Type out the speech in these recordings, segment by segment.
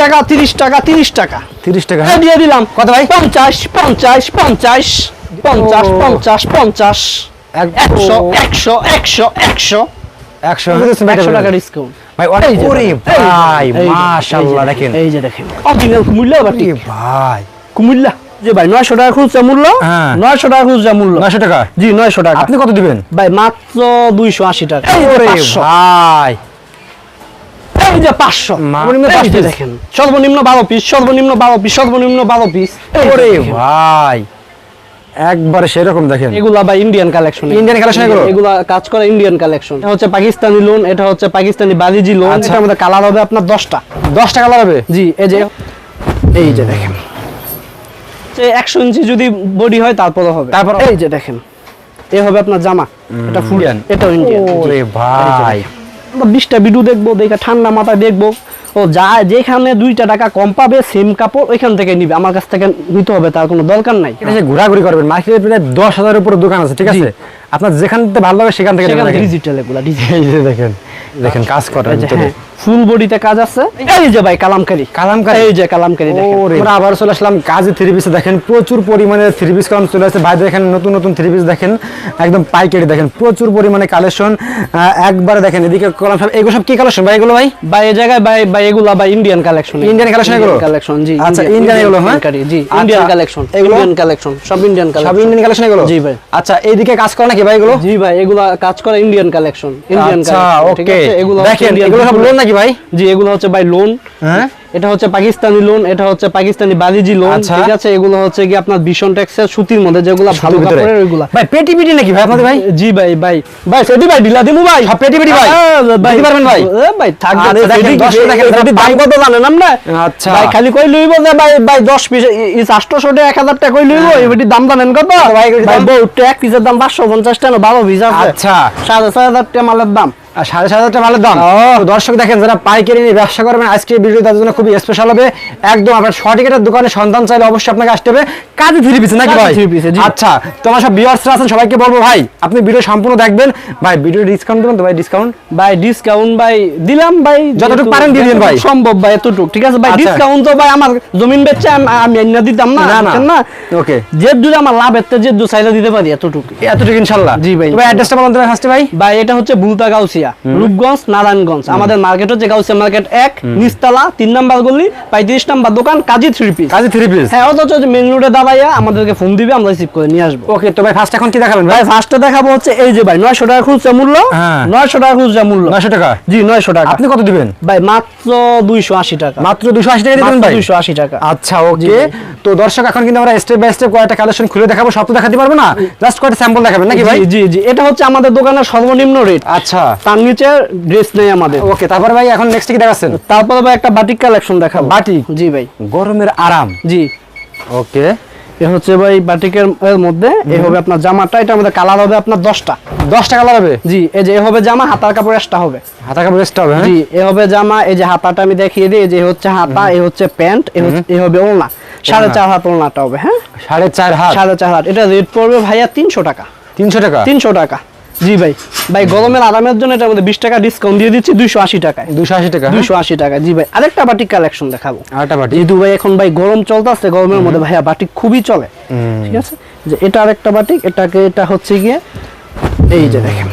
টাকা তিরিশ টাকা তিরিশ টাকা। তিরিশ টাকা হ্যাঁ? দিয়ে দিলাম। কত ভাই? পঞ্চাশ পঞ্চাশ পঞ্চাশ পঞ্চাশ পঞ্চাশ পঞ্চাশ। একশো একশো একশো একশো। একশো একশো টাকা ডিসকাউন্ট ভাই অনেক ভাই মাশাআল্লাহ দেখেন। এই যে দেখেন। অরিজিনাল কুমিল্লা ভাই। কুমিল্লা? যে ভাই নয়শো টাকা খুচরা মূল্য? হ্যাঁ। নয়শো টাকা খুচরা মূল্য। নয়শো টাকা? জি নয়শো টাকা। আপনি কত দিবেন? ভাই মাত্র দুইশো আশি টাকা। এই যে ওরে 500, ভাই। এই যে পাঁচশো। মা- সর্বনিম্ন এই পাঁচ যে পিস দেখেন। সর্বনিম্ন বারো পিস সর্বনিম্ন বারো পিস সর্বনিম্ন বারো পিস ওরে ভাই একবারে সেরকম দেখেন। এগুলা বা ইন্ডিয়ান কালেকশন Indian collection এগুলো? এগুলা কাজ করে ইন্ডিয়ান কালেকশন এটা হচ্ছে পাকিস্তানি লোন এটা হচ্ছে পাকিস্তানি বালিজি লোন আচ্ছা। কালার হবে আপনার দশটা। দশ টাকা লাগবে জি এই যে। এই যে দেখেন। যে একশো ইঞ্চি যদি বডি হয় তারপরে হবে। তারপর? এই যে দেখেন। এ হবে আপনার জামা। এটা ফুল। এটাও ইন্ডিয়ান ওরে ভাই। বিশটা ভিডিও দেখব দেখে ঠান্ডা মাথায় দেখব। ও যা যেখানে দুইটা টাকা কম পাবে সেম কাপড় ওইখান থেকে নিবে। আমার কাছ থেকে নিতে হবে তার কোনো দরকার নাই। এটা যে ঘোরাঘুরি করবেন মার্কেটে প্রায় দশ হাজারের উপরে দোকান আছে ঠিক আছে? আপনার যেখান থেকে ভালো লাগে সেখান থেকে। ডিজিটাল এগুলা ডিজিটাল দেখেন দেখেন কাজ করেন ফুল বডিতে কাজ আছে। এই যে ভাই কালামকারি। কালামকারী? এই যে কালামকারি দেখেন। আমরা আবার চলে আসলাম কাজে থ্রি পিসে। দেখেন প্রচুর পরিমাণে থ্রি পিস কারণ চলে আসছে। বাইরে দেখেন নতুন নতুন থ্রি পিস দেখেন একদম পাইকারি দেখেন। প্রচুর পরিমাণে কালেকশন একবারে দেখেন এদিকে কলাম সব এগুলো সব কি কালেকশন ভাই? এগুলো ভাই? ভাই এই জায়গায় ভাই ভাই এগুলা ভাই ইন্ডিয়ান কালেকশন Indian collection এগুলো? কালেকশন জি আচ্ছা, Indian এগুলো, হ্যাঁ? জি আচ্ছা, ইন্ডিয়ান কালেকশন এগুলো? ইন্ডিয়ান কালেকশন সব ইন্ডিয়ান কালেকশন সব ইন্ডিয়ান কালেকশন এগুলো? জি ভাই। আচ্ছা এইদিকে কাজ করে নাকি ভাই এগুলো? জি ভাই এগুলা কাজ করে ইন্ডিয়ান কালেকশন ইন্ডিয়ান আচ্ছা কালেকশন ঠিক ওকে আছে? এগুলো দেখেন এগুলো সব লোন নাকি ভাই? জি এগুলো হচ্ছে ভাই লোন হ্যাঁ? এটা হচ্ছে পাকিস্তানি লোন এটা হচ্ছে পাকিস্তানি বালিজি লোন আচ্ছা। ঠিক আছে? এগুলো হচ্ছে কি আপনার ভীষণ ট্যাক্সের সুতির মধ্যে যেগুলো ভালো। কাপড়ের ওইগুলা। ভাই পেটি পিটি নাকি ভাই আপনাদের ভাই? জি ভাই ভাই। ভাই সেটি ভাই ঢিলা দিমু ভাই। সব পেটি পেটি ভাই? হ্যাঁ, দিতে পারবেন ভাই? এ ভাই আচ্ছা, দেখেন, সেটি- দশ টাকা দেখেন, সেটি দাম কত জানেন আমরা আচ্ছা। ভাই খালি কই লইব যে ভাই ভাই 10 পিস ই 800 টাকা 1000 টাকা কই লইব? এবারে দাম জানেন কত? ভাই, ভাই? বউ এক পিসের দাম 550 টাকা 12 পিস আছে। আচ্ছা। সাড়ে ছয় হাজার টাকা মালের দাম। সাড়ে সাত হাজার টাকা মালের দাম। দর্শক দেখেন যারা পাইকারি নিয়ে ব্যবসা করবেন ভিডিও তাদের জন্য খুবই স্পেশাল হবে। একদম আপনার সঠিক একটা দোকানে চাইলে অবশ্যই আপনাকে আসতে হবে। কাজে থ্রি পিস নাকি ভাই। আচ্ছা তোমার সব ভিউয়ার্সরা আছেন সবাইকে বলব ভাই আপনি ভিডিও সম্পূর্ণ দেখবেন। ভাই ভিডিও ডিসকাউন্ট দেবেন তো ভাই ডিসকাউন্ট ভাই ডিসকাউন্ট ভাই দিলাম ভাই যতটুকু পারেন দিয়ে দিন ভাই। সম্ভব ভাই এতটুকু ঠিক আছে ভাই আচ্ছা। ডিসকাউন্ট তো ভাই আমার জমিন বেচছে আমি এনে দিতাম না না, না। ওকে। যে যদি আমার লাভ এতে যে দু চাইলে দিতে পারি এতটুকু। এতটুকু ইনশাল্লাহ। জি ভাই। ভাই অ্যাড্রেসটা বলুন তো ফার্স্টে ভাই। ভাই এটা হচ্ছে বুলতা গাউসিয়া রূপগঞ্জ নারায়ণগঞ্জ। আমাদের মার্কেট হচ্ছে গাউসিয়া মার্কেট এক নিস্তালা তিন নাম্বার গলি পঁয়ত্রিশ নাম্বার দোকান কাজী থ্রি পিস কাজে থ্রি পিস হ্যাঁ অথচ মেন রোডে দাঁড়াইয়া আমাদেরকে ফোন দিবে আমরা রিসিভ করে নিয়ে আসব। ওকে তো ভাই ফার্স্ট এখন কি দেখাবেন ভাই? ফার্স্টে দেখাবো হচ্ছে এই যে ভাই নয়শো টাকা খুচরা মূল্য হ্যাঁ। নয়শো টাকা খুচরা মূল্য। নয়শো টাকা? জি নয়শো টাকা। আপনি কত দিবেন? ভাই মাত্র দুইশো আশি টাকা। মাত্র দুশো আশি টাকা দিবেন ভাই? দুইশো আশি টাকা। আচ্ছা ওকে তো দর্শক এখন কিন্তু আমরা স্টেপ বাই স্টেপ কয়েকটা কালেকশন খুলে দেখাবো সব তো দেখাতে পারব না? জাস্ট কয়েকটা স্যাম্পল দেখাবেন নাকি ভাই? জি জি। এটা হচ্ছে আমাদের দোকানের সর্বনিম্ন রেট আচ্ছা। তার নিচে ড্রেস নেই আমাদের। ওকে তারপর ভাই এখন নেক্সট কি দেখাচ্ছেন? তারপরে ভাই একটা বাটিক কালেকশন দেখাবো। বাটিক? জি ভাই। গরমের আরাম। জি। ওকে এ হচ্ছে ভাই বাটিকের মধ্যে এ হবে আপনার জামাটা এটা আমাদের কালার হবে আপনার দশটা। দশ টাকা লাগবে জি এই যে এ হবে জামা হাতার কাপড় এক্সট্রা হবে। হাতা কাপড় বেস্ট হবে হ্যাঁ? জি এ হবে জামা এই যে হাতাটা আমি দেখিয়ে দিই এই যে হচ্ছে হাতা এ হচ্ছে প্যান্ট এ এ হবে ওলনা সাড়ে চার হাত ওলনাটা হবে হ্যাঁ? সাড়ে চার হাত? সাড়ে চার হাত। এটা রেট পড়বে ভাইয়া তিনশো টাকা। তিনশো টাকা? তিনশো টাকা। জি ভাই। ভাই গরমের আরামের জন্য এটার মধ্যে বিশ টাকা ডিসকাউন্ট দিয়ে দিচ্ছি দুইশো আশি টাকায়। দুশো আশি টাকা হ্যাঁ? দুইশো আশি টাকা জি ভাই। আরেকটা বাটিক কালেকশন দেখাবো। আরেকটা বাটি যেহেতু ভাই এখন ভাই গরম চলতেছে গরমের মধ্যে ভাইয়া বাটিক খুবই চলে। ঠিক আছে? যে এটা আরেকটা বাটিক এটাকে এটা হচ্ছে গিয়ে এই যে দেখেন।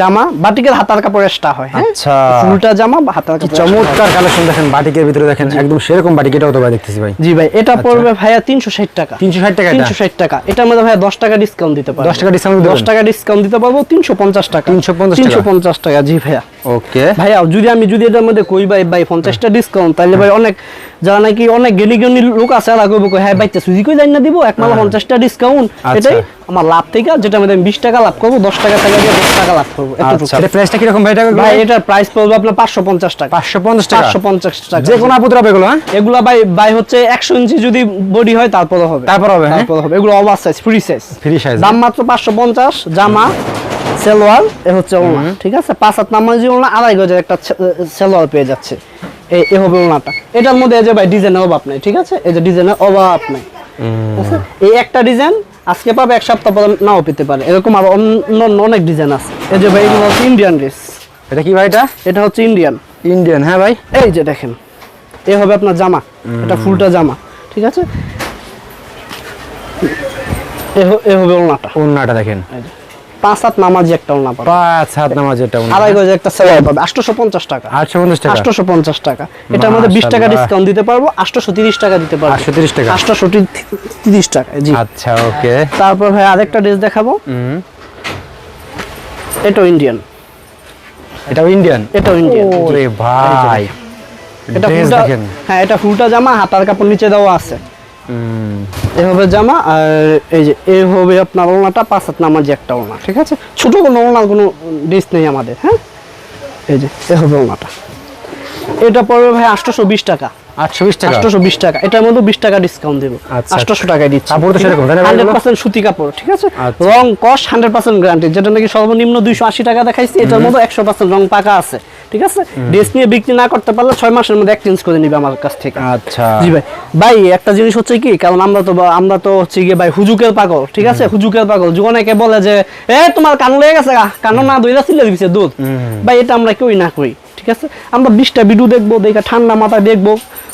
জামা বাটিকের হাতার কাপড় এক্সট্রা হয় হ্যাঁ? আচ্ছা। ফুলটা জামা হাতার কাপড় চমৎকার কালেকশন দেখেন বাটিকের ভিতরে দেখেন একদম সেরকম বাটিক এটাও তো ভাই দেখতেছি ভাই। জি ভাই এটা পড়বে ভাইয়া তিনশো ষাট টাকা। তিনশো ষাট টাকা এটা? তিনশো ষাট টাকা। এটা মধ্যে ভাইয়া দশ টাকা ডিসকাউন্ট দিতে পারব। 10 টাকা দিতে দশ টাকা ডিসকাউন্ট দিতে পারব তিনশো পঞ্চাশ টাকা। 350 টাকা। তিনশো পঞ্চাশ টাকা জি ভাইয়া। ওকে ভাইয়া যদি আমি যদি এটার মধ্যে কই ভাই ভাই পঞ্চাশটা ডিসকাউন্ট তাহলে ভাই অনেক যারা নাকি অনেক জ্ঞানী জ্ঞানী লোক আছে এরা কইব কই, হ্যাঁ বাইতে সুজি কই জানি না দিব? এক মালা পঞ্চাশটা ডিসকাউন্ট আচ্ছা। এটাই আমার লাভ থেকে যেটা আমি বিশ টাকা লাভ করব দশ টাকা থেকে দশ টাকা লাভ করব। আচ্ছা। এটা প্রাইসটা কীরকম ভাই এটা ভাই এটার প্রাইস পড়বে আপনার পাঁচশো পঞ্চাশ টাকা। পাঁচশো পঞ্চাশ টাকা? পাঁচশো পঞ্চাশ টাকা। যে কোনো আপুতরা হবে এগুলো হ্যাঁ? এগুলা ভাই ভাই হচ্ছে একশো ইঞ্চি যদি বডি হয় তারপরে হবে। তারপর হবে, হ্যাঁ? তারপর হবে। এগুলো over size free size Free size, দাম মাত্র পাঁচশো পঞ্চাশ জামা। সেলোয়ার এ হচ্ছে ওলনা ঠিক আছে? পাঁচ হাত নামাজি ওলনা আড়াই গজের একটা সেলোয়ার পেয়ে যাচ্ছে। এই এ হবে ওলনাটা এটার মধ্যে এই যে ভাই ডিজাইনের অভাব নেই ঠিক আছে? এই যে ডিজাইনের অভাব নেই? এই একটা ডিজাইন আজকে পাবে এক সপ্তাহ পরে নাও পেতে পারে। এরকম আরও অন্য অনেক ডিজাইন আছে। এই যে ভাই এগুলো হচ্ছে ইন্ডিয়ান ড্রেস এটা কি ভাই এটা? এটা হচ্ছে ইন্ডিয়ান ইন্ডিয়ান হ্যাঁ ভাই। এই যে দেখেন এ হবে আপনার জামা। এটা ফুলটা জামা ঠিক আছে? এ হবে ওলনাটা ওন্নাটা দেখেন। এই যে। পাঁচ হাত নামাজি একটা ওলনা পাবে পাঁচ হাত নামাজ এটা আড়াই গজে একটা সেলাই পাবে আটশোশো পঞ্চাশ টাকা। আটশো পঞ্চাশ টাকা? আটশোশো পঞ্চাশ টাকা। এটার মধ্যে বিশ টাকা ডিসকাউন্ট দিতে পারব আটশোশো তিরিশ টাকা দিতে পারব। 830 টাকা। আটশোশো তিরিশ টাকা জি। আচ্ছা ওকে। তারপর ভাই আরেকটা ড্রেস দেখাবো। এটাও ইন্ডিয়ান এটাও ইন্ডিয়ান এটাও ইন্ডিয়ান ওরে ভাই। এটা ফুলটা হ্যাঁ এটা ফুলটা জামা হাতার কাপড় নিচে দেওয়া আছে। জামা আর এই যে এ হবে আপনার ওলনাটা পাঁচ হাত নামাজি একটা ওলনা ঠিক আছে? ছোট কোনো কোনো ড্রেস নেই আমাদের হ্যাঁ? এই যে এ হবে ওলনাটা এটা পড়বে ভাই আটশোশো বিশ টাকা। আটশো বিশ টাকা? এটার মধ্যে বিশ টাকা ডিসকাউন্ট দেবো। আচ্ছা। আটশোশো টাকায় দিচ্ছি। কাপড় তো সেরকম, তাই না ভাই হান্ড্রেড পার্সেন্ট সুতি কাপড় ঠিক আছে? আচ্ছা। রং কস হান্ড্রেড পার্সেন্ট গ্যারান্টি যেটা নাকি সর্বনিম্ন দুইশো আশি টাকা দেখাইছি এটার মধ্যে একশো পার্সেন্ট রং পাকা আছে। ঠিক আছে? ড্রেস নিয়ে বিক্রি না করতে পারলে ছয় মাসের মধ্যে এক্সচেঞ্জ করে নিবে আমার কাছ থেকে। আচ্ছা। জি ভাই। ভাই একটা জিনিস হচ্ছে কি কারণ আমরা তো আমরা তো হচ্ছে গিয়ে ভাই হুজুকের পাগল ঠিক আছে? হুজুকের পাগল। অনেকে বলে যে এ তোমার কান লেগে গেছে কানো না দইরা ছিলে দিছে দুধ? ভাই এটা আমরা কেউই না করি ঠিক আছে? আমরা বিশটা ভিডিও দেখব দেখে ঠান্ডা মাথায় দেখব।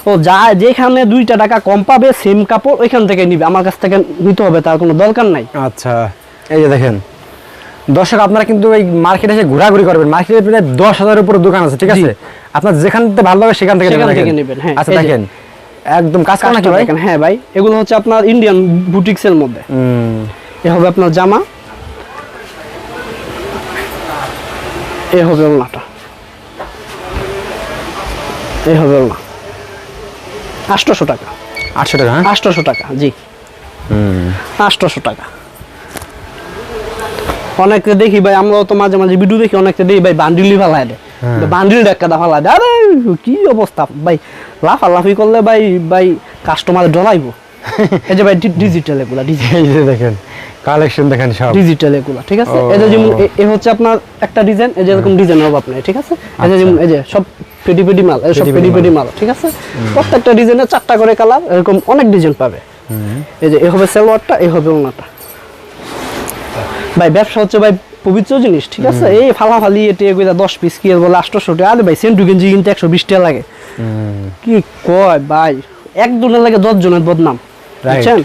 ও যা যেখানে দুইটা টাকা কম পাবে সেম কাপড় ওইখান থেকে নিবে। আমার কাছ থেকে নিতে হবে তার কোনো দরকার নাই। আচ্ছা। এই যে দেখেন দর্শক আপনারা কিন্তু এই মার্কেটে এসে ঘোরাঘুরি করবেন। মার্কেটে প্রায় দশ হাজারের উপরে দোকান আছে ঠিক আছে? আপনার যেখান থেকে ভালো লাগে সেখান থেকে নেবেন, হ্যাঁ, আচ্ছা দেখেন। একদম কাজ করা নাকি ভাই? দেখেন, হ্যাঁ ভাই এগুলো হচ্ছে আপনার ইন্ডিয়ান বুটিক্সের মধ্যে। এ হবে আপনার জামা। এ হবে ওলনাটা। এ হবে ওলনা। আটশোশো টাকা। আটশো টাকা হ্যাঁ? আটশোশো টাকা জি। হুম, আটশোশো টাকা। অনেকে দেখি ভাই আমরাও তো মাঝে মাঝে ভিডিও দেখি অনেকে দেখি ভাই বান্ডিলি ফালাই দেয়। বান্ডিল ডাক্কা ফালাই দেয়। আরে কি অবস্থা? ভাই লাফালাফি করলে ভাই ভাই কাস্টমার ডরাইবো এই যে ভাই ডিজিটাল এগুলা ডিজিটাল দেখেন কালেকশন দেখেন সব। ডিজিটাল এগুলো ঠিক আছে? ও। এটা যেমন এ- হচ্ছে আপনার একটা ডিজাইন এই যে এরকম ডিজাইন হবে আপনার ঠিক আছে? এই যে যেমন এই যে সব পেডি পেডি মাল সব পেডি পেডি মাল। ঠিক আছে? প্রত্যেকটা ডিজাইনের চারটা করে কালার এরকম অনেক ডিজাইন পাবে। এই যে এ হবে সালোয়ারটা এই হবে ওনাটা ভাই ব্যবসা হচ্ছে ভাই পবিত্র জিনিস ঠিক আছে? এই ফালাফালি এটি এগুলা দশ পিস কি বলে আটশোশো টাকা। আরে ভাই সেন্টু গেঞ্জি কিনতে একশো বিশ টাকা লাগে। কি কয় ভাই? একজনের লাগে দশ জনের বদনাম বুঝছেন?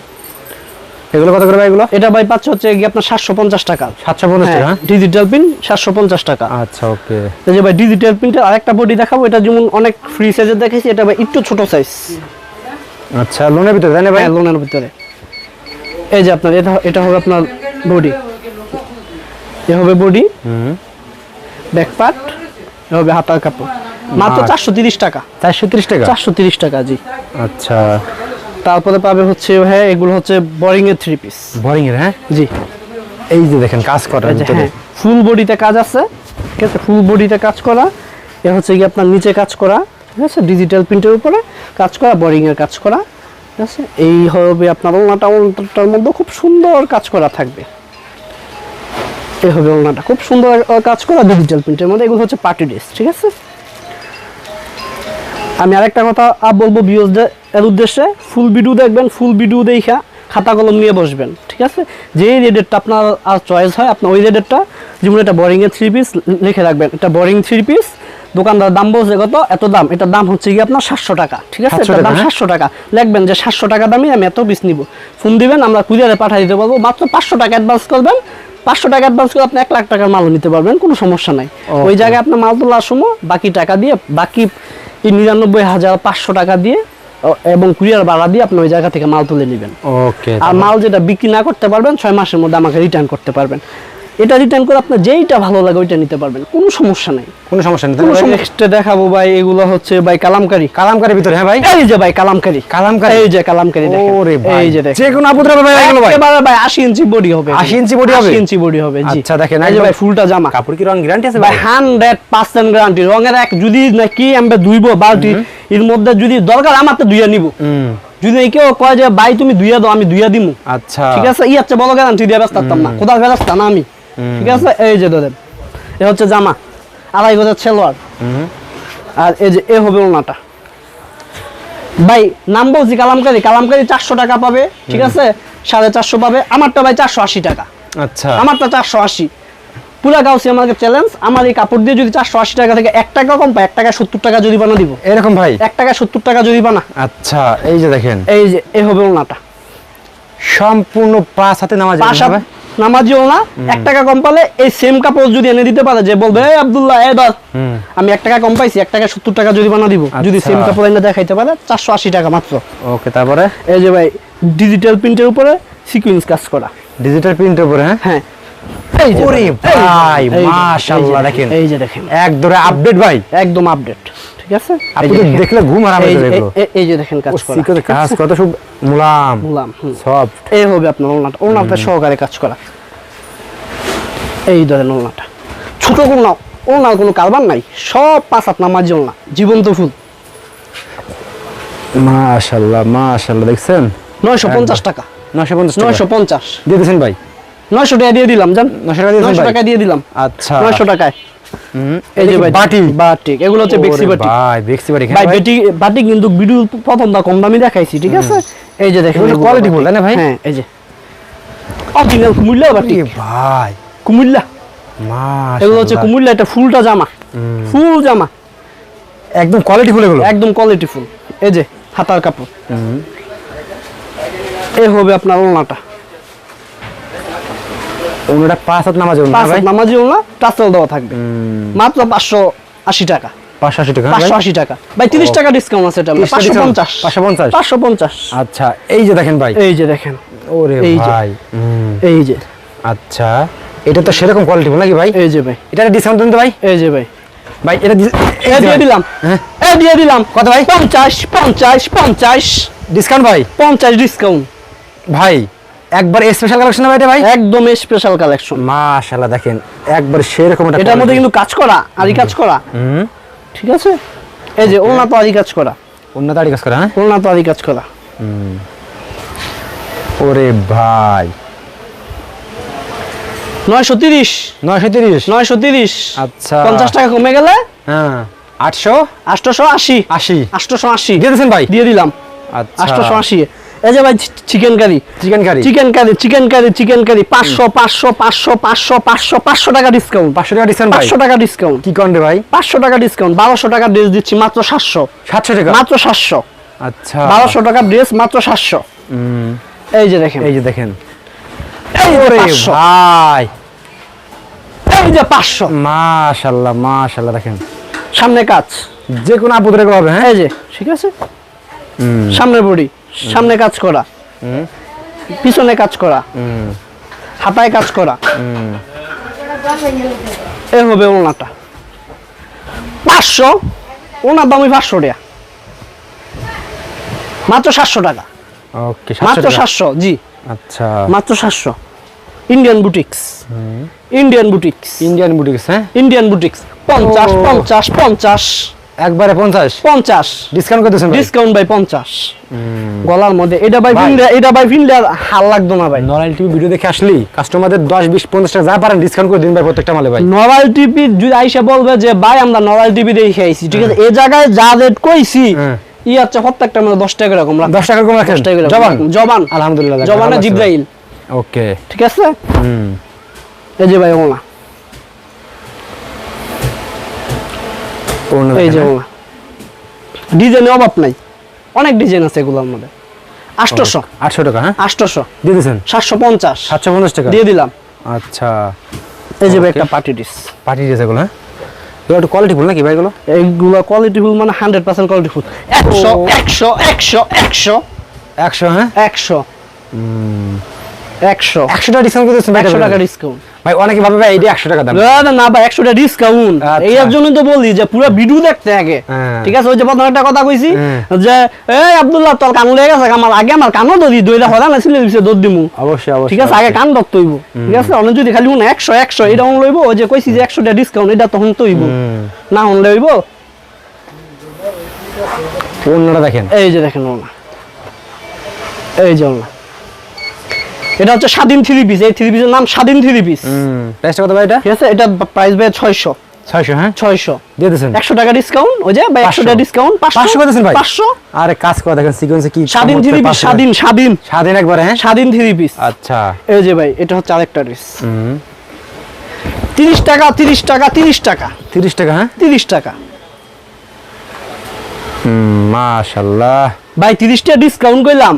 এগুলো কত করে ভাই এগুলো? এটা ভাই পাচ্ছে হচ্ছে গিয়ে আপনার সাতশো পঞ্চাশ টাকা। সাতশো পঞ্চাশ টাকা? হ্যাঁ? ডিজিটাল পিন সাতশো পঞ্চাশ টাকা। আচ্ছা ওকে। যে ভাই ডিজিটাল প্রিন্টের আরেকটা বডি দেখাবো এটা যেমন অনেক ফ্রি সাইজের দেখেছি এটা ভাই একটু ছোট সাইজ আচ্ছা লোনের ভিতরে তাই না ভাই? হ্যাঁ লোনের ভিতরে। এই যে আপনার এটা এটা হবে আপনার বডি এ হবে বডি হুম। ব্যাক পার্ট এ হবে হাতার কাপড়। মাত্র আচ্ছা। চারশো তিরিশ টাকা। চারশো ত্রিশ টাকা? চারশো তিরিশ টাকা জি। আচ্ছা। তারপরে পাবে হচ্ছে হ্যাঁ এগুলো হচ্ছে বোরিং এর থ্রি পিস বোরিং এর হ্যাঁ? জি। এই যে দেখেন কাজ হ্যাঁ ফুল বডিতে কাজ আছে ঠিক আছে? ফুল বডিতে কাজ করা এ হচ্ছে কি আপনার নিচে কাজ করা ঠিক আছে? ডিজিটাল প্রিন্টের উপরে কাজ করা বোরিং এর কাজ করা ঠিক আছে? এই হবে আপনার ওলনাটা ওলনাটার মধ্যে খুব সুন্দর কাজ করা থাকবে। এই হবে ওলনাটা খুব সুন্দর কাজ করা ডিজিটাল প্রিন্টের মধ্যে। এগুলো হচ্ছে পার্টি ড্রেস ঠিক আছে? আমি আরেকটা কথা বলব ভিউজদের এর উদ্দেশ্যে ফুল ভিডিও দেখবেন ফুল ভিডিও দেখা খাতা কলম নিয়ে বসবেন ঠিক আছে? যেই রেডেরটা আপনার আর চয়েস হয় আপনার ওই রেডেরটা যেমন এটা বোরিং এর থ্রি পিস লিখে রাখবেন এটা বোরিং থ্রি পিস দোকানদার দাম বলছে কত? এত দাম। এটার দাম হচ্ছে কি আপনার সাতশো টাকা ঠিক আছে? 700 এটার দাম হ্যাঁ? সাতশো টাকা। লিখবেন যে সাতশো টাকা দামই আমি এত পিস নিব। ফোন দিবেন আমরা কুরিয়ারে পাঠিয়ে দিতে পারব মাত্র পাঁচশো টাকা অ্যাডভান্স করবেন পাঁচশো টাকা অ্যাডভান্স করে আপনি এক লাখ টাকার মালও নিতে পারবেন কোনো সমস্যা নাই। ওই জায়গায় আপনার মাল তোলার সময় বাকি টাকা দিয়ে বাকি নিরানব্বই হাজার পাঁচশো টাকা দিয়ে এবং কুরিয়ার ভাড়া দিয়ে আপনি ওই জায়গা থেকে মাল তুলে নেবেন। ওকে আর মাল যেটা বিক্রি না করতে পারবেন ছয় মাসের মধ্যে আমাকে রিটার্ন করতে পারবেন। এটা রিটার্ন করে আপনার যেইটা ভালো লাগে ওইটা নিতে পারবেন কোনো সমস্যা নাই। কোনো সমস্যা নেই। সমস্যা দেখাবো ভাই এগুলো হচ্ছে ভাই কালামকারি। কালামকারীর ভিতরে হ্যাঁ ভাই? এই যে ভাই কালামকারি। কালামকারী? এই যে কালামকারি দেখেন। ওরে ভাই এই যে দেখেন। যে কোনো আপুত্র ভাই এগুলো ভাই। একেবারে ভাই 80 ইঞ্চি বডি হবে। 80 ইঞ্চি body হবে? 80 ইঞ্চি বডি হবে জি। আচ্ছা, দেখেন, এই যে ভাই ফুলটা জামা। কাপড় কি রং গ্যারান্টি আছে ভাই ভাই? 100% গ্যারান্টি রঙের এক যদি নাকি আমরা ধুইবো বালতি এর মধ্যে যদি দরকার আমার তো দুইয়া নিব। যদি কেউ কয় যে ভাই তুমি দুইয়া দাও আমি দুইয়া দিমু। আচ্ছা। ঠিক আছে? ই হচ্ছে বড় গ্যারান্টি দিয়ে ব্যস্ত না কোথাও ব্যস্ত না আমি? ঠিক আছে? এই যে ধরেন এ হচ্ছে জামা আড়াই গজের ছেলোয়ার আর এই যে এ হবে ওনাটা। ভাই নাম বলছি কালামকারি কালামকারি চারশো টাকা পাবে ঠিক আছে? সাড়ে চারশো পাবে আমারটা ভাই চারশো আশি টাকা। আচ্ছা। আমারটা চারশো আশি। পুরা গাউসি আমাকে চ্যালেঞ্জ আমার এই কাপড় দিয়ে যদি চারশো আশি টাকা থেকে এক টাকা কম এক টাকা সত্তর টাকা বানা দিব। এরকম ভাই? এক টাকা সত্তর টাকা বানা আচ্ছা এই যে দেখেন। এই যে এই হবে ওনাটা। সম্পূর্ণ পাঁচ হাতে নামাজ পাঁচ হাত নামাজি ওনা এক টাকা কম পালে এই সেম কাপড় যদি এনে দিতে পারে যে বলবে এই আব্দুল্লাহ এই আমি এক টাকা কম পাইছি এক টাকা সত্তর টাকা যদি বানা দিব যদি আচ্ছা। সেম কাপড় এনে দেখাইতে পারে চারশো আশি টাকা মাত্র। ওকে তারপরে? এই যে ভাই ডিজিটাল প্রিন্টের উপরে সিকুয়েন্স কাজ করা। ডিজিটাল প্রিন্টের উপরে হ্যাঁ? হ্যাঁ। এই যে ভাই, মাশাআল্লাহ, দেখেন। এই যে দেখেন। এক ধরে আপডেট ভাই। একদম আপডেট ঠিক আছে? আপনি যে তো দেখেন। দেখলে ঘুম হারাম এই যে- যাবে এগুলো। এই- এই যে দেখেন কাজ করা। সিকোতে কাজ কত সব মুলাম বললাম সফট। এই হবে আপনার ওনাটা ওনাটা সহকারে কাজ করা। এই ধরেন ওনাটা ছোট কোনো কারবার নাই। সব পাঁচ নামাজি ওনা জীবন্ত ফুল। মাশাআল্লাহ মাশাআল্লাহ দেখছেন? নয়শো পঞ্চাশ টাকা। 950 টাকা। নয়শো পঞ্চাশ। দিয়ে দিয়েছেন ভাই? নয়শো টাকা দিয়ে দিলাম জান। 900 টাকা নয়শো ভাই? টাকা দিয়ে দিলাম। আচ্ছা। নয়শো টাকায়। হুম, এই যে এটা কি ভাই বাটি বাটিক এগুলো হচ্ছে বেক্সি বাটিক ভাই বেক্সি বাটি। ভাই বেটি বাটি কিন্তু ভিডিও প্রথম দা কম দামি দেখাইছি ঠিক আছে? এই যে দেখেন এগুলো এগুলো quality বাটিক। full, তাই না ভাই? হ্যাঁ এই যে। অরিজিনাল কুমিল্লা বাটি। ভাই। কুমিল্লা। মাশাআল্লাহ। এগুলো হচ্ছে কুমিল্লা এটা ফুলটা জামা। ফুল জামা। একদম কোয়ালিটি ফুল এগুলো? একদম কোয়ালিটি ফুল। এই যে হাতার কাপড়। এই হবে আপনার ওনাটা ওনাটা পাঁচ হাত নামাজ পাঁচ হাত নামাজি ওনা টাসেল দেওয়া থাকবে। মাত্র পাঁচশো আশি টাকা। টাকা ভাই? টাকা। তিরিশ টাকা ডিসকাউন্ট আছে এটা 30 টাকা পাঁচশো discount? পঞ্চাশ? 550? পাঁচশো পঞ্চাশ। আচ্ছা এই যে দেখেন ভাই। এই যে দেখেন। ওরে ভাই এই যে। আচ্ছা এটা তো সেরকম কোয়ালিটি নাকি ভাই? এই যে ভাই। এটা ডিসকাউন্ট দেন তো ভাই। এই যে ভাই। ভাই এটা দিয়ে দিলাম। হ্যাঁ? দিয়ে দিলাম। কত ভাই? পঞ্চাশ পঞ্চাশ পঞ্চাশ। ডিসকাউন্ট ভাই? পঞ্চাশ ডিসকাউন্ট ভাই একবার স্পেশাল কালেকশন ভাই এটা ভাই? একদম স্পেশাল কালেকশন মাশাআল্লাহ দেখেন একবার সেরকম একটা এটার মধ্যে কিন্তু কাজ করা আরি কাজ করা। হুম। ঠিক আছে? এই যে ওনা তো আরি কাজ করা। উন্নত আড়ি কাজ করে হ্যাঁ? ওনা তো আরি কাজ করা। ওরে ভাই। নয়শো তিরিশ। নয়শো তিরিশ? নয়শো তিরিশ। আচ্ছা। পঞ্চাশ টাকা কমে গেলে? হ্যাঁ। আটশো? আটশোশো আশি। আশি। আটশোশো আশি। দিয়ে দিয়েছেন ভাই? দিয়ে দিলাম। আচ্ছা। আটশোশো আশি। এই যে ভাই chicken curry. Chicken curry. Chicken curry chicken curry chicken curry. পাঁচশো পাঁচশো পাঁচশো পাঁচশো পাঁচশো পাঁচশো টাকা ডিসকাউন্ট পাঁচশো টাকা ডিসকাউন্ট ভাই। পাঁচশো টাকা ডিসকাউন্ট কি করেন রে ভাই? পাঁচশো টাকা ডিসকাউন্ট বারোশো টাকা ড্রেস দিচ্ছি মাত্র সাতশো। সাতশো টাকা? মাত্র সাতশো। আচ্ছা। বারোশো টাকা ড্রেস মাত্র সাতশো। হুম, এই যে দেখেন। এই যে দেখেন। এই ওরে ভাই। এই যে পাঁচশো। মাশাল্লাহ মাশাল্লাহ দেখেন। সামনে কাজ। যে কোনো আপদ রেখে হবে হ্যাঁ? এই যে ঠিক আছে? হুম, সামনে বডি। সামনে কাজ করা। পিছনে কাজ করা। হাতায় কাজ করা। এ হবে ওনাটা পাঁচশো? ওনার দামই পাঁচশো টাকা। মাত্র সাতশো টাকা। মাত্র সাতশো জি। আচ্ছা। মাত্র সাতশো। Indian boutiques. Indian boutiques. Indian boutiques হ্যাঁ? Indian boutiques. পঞ্চাশ পঞ্চাশ পঞ্চাশ। একবারে পঞ্চাশ? পঞ্চাশ। ডিসকাউন্ট করতেছেন ভাই? ডিসকাউন্ট বাই পঞ্চাশ। গলার মধ্যে। এটা ভাই। ফিনলে এটা বাই ফিনলে হাল লাগতো না ভাই। নরাইল টিভি ভিডিও দেখে আসলি কাস্টমারদের দশ বিশ পঞ্চাশ টাকা যা পারেন ডিসকাউন্ট করে দিন ভাই প্রত্যেকটা মালে ভাই। নরাল টিভি যদি আইসা বলবে যে ভাই আমরা নরাল টিভি দেখে আইছি। ঠিক আছে এই জায়গায় যা রেট কইছি। ই আচ্ছা প্রত্যেকটা মানে দশ টাকা এরকম রাখ দশ টাকা কম রাখেন? জবান? জবান। আলহামদুলিল্লাহ জবানে জিব্রাইল। ওকে ঠিক আছে? হুম। এই যে ভাই ওনা। এই যে ডিজাইনে অভাব নাই। অনেক ডিজাইন আছে এগুলোর মধ্যে। আটশোশো? আটশো টাকা হ্যাঁ? আটশোশো। দিয়ে দিয়েছেন? সাতশো পঞ্চাশ। সাতশো পঞ্চাশ টাকা? দিয়ে দিলাম। আচ্ছা। এই যে. একটা পার্টি ডিস পার্টি ড্রেস এগুলো হ্যাঁ? এগুলো একটু নাকি ভাই এগুলো? এইগুলো কোয়ালিটি ফুল মানে হান্ড্রেড পার্সেন্ট কোয়ালিটি ফুল। একশো একশো একশো একশো। একশো হ্যাঁ? একশো। একশো একশো। টাকা ডিসকাউন্ট করে একশো টাকা ডিসকাউন্ট ভাই অনেকে ভাবে ভাই এইটা একশো টাকা দাম। না না ভাই একশো টাকা ডিসকাউন্ট। এই জন্য তো বলি যে পুরো ভিডিও দেখতে আগে। হ্যাঁ। ঠিক আছে ওই যে প্রথম একটা কথা কইছি হ্যাঁ। যে এই আব্দুল্লাহ তোর কান গেছে আমার আগে আমার কানও দইটা হলা না ছিল দিছে দৌড় দিমু। অবশ্যই অবশ্যই ঠিক আছে আগে কান হইব। ঠিক আছে অনেক যদি খালি শুনে একশো একশো এটা হন লইব ওই যে কইছি যে একশো টাকা ডিসকাউন্ট এটা তখন তো হইব। হুম। না হনলে হইব অন্যটা দেখেন। এই যে দেখেন ওনা এই যে ওনা এটা হচ্ছে স্বাধীন থ্রি পিস। এই থ্রি পিসের নাম স্বাধীন থ্রি পিস। প্রাইসটা কত ভাই এটা? ঠিক আছে এটা প্রাইস ভাই ছয়শো। ছয়শো হ্যাঁ? ছয়শো। দিয়ে দিয়েছেন একশো টাকা ডিসকাউন্ট ওই যে বা একশো টাকা ডিসকাউন্ট পাঁচশো করে ভাই? পাঁচশো। আরে কাজ করে দেখেন সিকোয়েন্সে কি স্বাধীন থ্রি পিস স্বাধীন স্বাধীন। স্বাধীন একবারে হ্যাঁ? স্বাধীন থ্রি পিস। আচ্ছা। এই যে ভাই এটা হচ্ছে আরেকটা ড্রেস তিরিশ টাকা তিরিশ টাকা তিরিশ টাকা। তিরিশ টাকা হ্যাঁ? তিরিশ টাকা। মাশাল্লাহ ভাই তিরিশ টাকা ডিসকাউন্ট করলাম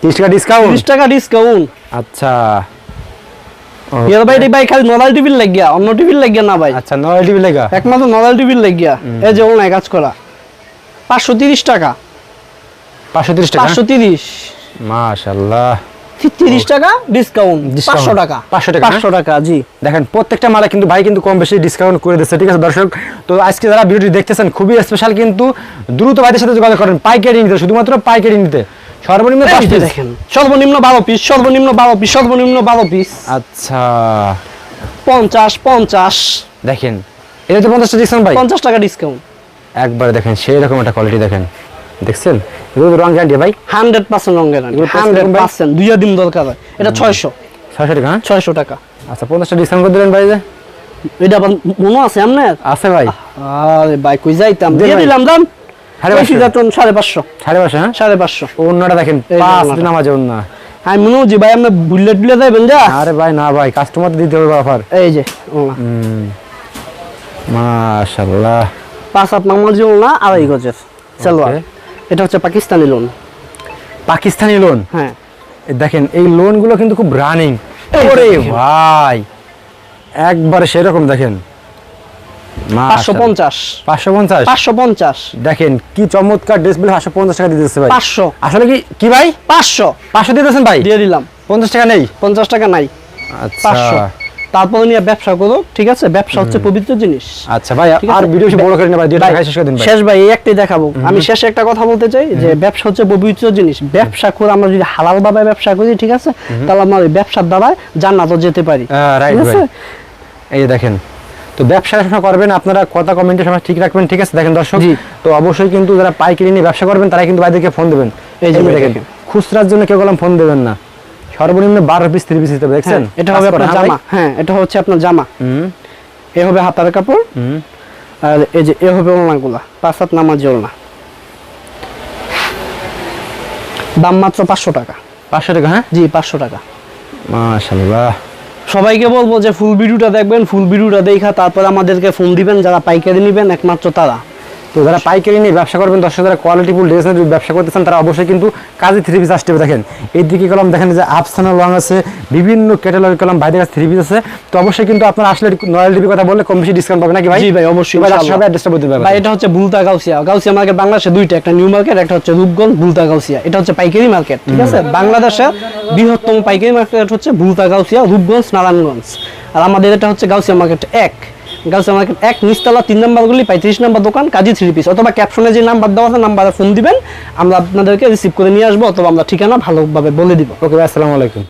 তিরিশ টাকা ডিসকাউন্ট তিরিশ টাকা ডিসকাউন্ট আচ্ছা। ইয়ার ভাই ভাই খালি নলাল টিভির লাগিয়া অন্য টিভির লাগিয়া না ভাই। আচ্ছা টিভি লেগা একমাত্র নলাল টিভির লাগিয়া। এই যে অনলাইন কাজ করা। পাঁচশো তিরিশ টাকা। পাঁচশো তিরিশ টাকা? পাঁচশো তিরিশ। মাশাল্লাহ। তিরিশ টাকা ডিসকাউন্ট Discount। পাঁচশো টাকা। 500 টাকা, পাঁচশো টাকা জি। দেখেন প্রত্যেকটা মালে কিন্তু ভাই কিন্তু কম বেশি ডিসকাউন্ট করে দিচ্ছে ঠিক আছে দর্শক? তো আজকে যারা ভিডিওটি দেখতেছেন খুবই স্পেশাল কিন্তু দ্রুত ভাইদের সাথে যোগাযোগ করেন পাইকারি নিতে শুধুমাত্র পাইকারি নিতে। সর্বনিম্ন। দেখেন সর্বনিম্ন বারো পিস সর্বনিম্ন বারো পিস সর্বনিম্ন বারো পিস আচ্ছা। পঞ্চাশ পঞ্চাশ। দেখেন এটা তো পঞ্চাশটা ডিসকাউন্ট ভাই। পঞ্চাশ টাকা ডিসকাউন্ট একবার দেখেন সেই রকম একটা কোয়ালিটি দেখেন। দেখছেন? এগুলো রং গ্যারান্টি ভাই। হান্ড্রেড পার্সেন্ট এগুলো price হান্ড্রেড পার্সেন্ট। দুইয়া দিন দরকার হয়। এটা ছয়শো। ছয়শো টাকা হ্যাঁ? ছয়শো টাকা। আচ্ছা পঞ্চাশটা ডিসকাউন্ট করে দিলেন ভাই এটা মনে আছে আপনার? আছে ভাই। আরে ভাই কই যাইতাম? দিয়ে দিলাম দাম সাড়ে পাঁচশো। সাড়ে পাঁচশো। হ্যাঁ? সাড়ে পাঁচশো। অন্যটা দেখেন এই পাঁচ দিন আমাজে অন্য। আমি মনে হচ্ছে ভাই আমরা বুলেট টুলে যাবেন যা আরে ভাই না ভাই কাস্টমার দিতে হবে অফার এই যে। মাশাল্লাহ পাঁচ হাত না আড়াই গজের। সালোয়ার। এটা হচ্ছে পাকিস্তানি লোন পাকিস্তানি লোন হ্যাঁ। দেখেন এই লোনগুলো কিন্তু খুব রানিং ওরে ভাই একবারে সেরকম দেখেন। পাঁচশো পঞ্চাশ। পাঁচশো পঞ্চাশ? পাঁচশো পঞ্চাশ। দেখেন কি চমৎকার ড্রেস পাঁচশো পঞ্চাশ টাকা দিতেছে ভাই। পাঁচশো। আসলে কি কি ভাই? পাঁচশো। পাঁচশো দিতেছেন ভাই? দিয়ে দিলাম। পঞ্চাশ টাকা নেই? পঞ্চাশ টাকা নাই। পাঁচশো। তারপরে নিয়ে ব্যবসা করো ঠিক আছে? ব্যবসা হচ্ছে পবিত্র জিনিস। আচ্ছা ভাই আর ভিডিও বড় করে না ভাই দুইটা শেষ করে দিন ভাই। শেষ ভাই এই একটাই দেখাবো। আমি শেষে একটা কথা বলতে চাই যে ব্যবসা হচ্ছে পবিত্র জিনিস। ব্যবসা করে আমরা যদি হালাল ভাবে ব্যবসা করি ঠিক আছে? তাহলে আমরা ওই ব্যবসার দ্বারা জান্নাতও যেতে পারি। ঠিক আছে? এই দেখেন তো ব্যবসা সময় করবেন আপনারা কথা কমেন্টের সময় ঠিক রাখবেন ঠিক আছে? দেখেন দর্শক। তো অবশ্যই কিন্তু যারা পাইকারি নিয়ে ব্যবসা করবেন তারা কিন্তু বাইরেকে ফোন দেবেন। এই যে এই যে ভাই দেখেন। খুচরার জন্য কেউ গেলাম ফোন দেবেন না। সর্বনিম্ন বারো পিস তিরিশ পিস দিতে হবে দেখছেন? হ্যাঁ, এটা হবে আপনার হ্যাঁ জামা। হ্যাঁ এটা হচ্ছে আপনার জামা। এ হবে হাতার কাপড়। হুম। আর এই যে এ হবে ওলনাগুলা। পাঁচ হাত নামাজ ওলনা। দাম মাত্র পাঁচশো টাকা। পাঁচশো টাকা হ্যাঁ? জি পাঁচশো টাকা। মাশাল্লাহ সবাইকে বলব যে ফুল ভিডিওটা দেখবেন ফুল ভিডিওটা দেখা, তারপর আমাদেরকে ফোন দিবেন, যারা পাইকারি নেবেন, একমাত্র তারা। তো যারা পাইকারি নিয়ে ব্যবসা করবেন দর্শক যারা কোয়ালিটি ফুল ড্রেস নিয়ে ব্যবসা করতে চান তারা অবশ্যই কিন্তু কাজে থ্রি পিস আসতে দেখেন এই দিকে কলম দেখেন যে আফসানা লং আছে বিভিন্ন ক্যাটালগ কলম বাইরের কাছে থ্রি পিস আছে। তো অবশ্যই কিন্তু আপনার আসলে নয়াল টিভি কথা বললে কম বেশি ডিসকাউন্ট পাবে নাকি ভাই? জি ভাই, অবশ্যই, সবাই অ্যাড্রেসটা বলতে পারবেন। ভাই এটা হচ্ছে বুলতা গাউসিয়া। গাউসিয়া মার্কেট বাংলাদেশে দুইটা একটা নিউ মার্কেট একটা হচ্ছে রূপগঞ্জ বুলতা গাউসিয়া। এটা হচ্ছে পাইকারি মার্কেট ঠিক আছে? বাংলাদেশের বৃহত্তম পাইকারি মার্কেট হচ্ছে বুলতা গাউসিয়া রূপগঞ্জ নারায়ণগঞ্জ। আর আমাদের এটা হচ্ছে গাউসিয়া মার্কেট এক। গাউসিয়া মার্কেট এক নিচতলা তিন নম্বরগুলি পঁয়ত্রিশ নম্বর দোকান, কাজী থ্রি পিস। অথবা ক্যাপশনে যে নাম্বার দেওয়া আছে, নাম্বারে ফোন দিবেন, আমরা আপনাদেরকে রিসিভ করে নিয়ে আসব, অথবা আমরা ঠিকানা ভালোভাবে বলে দিব। ওকে আসসালামু আলাইকুম।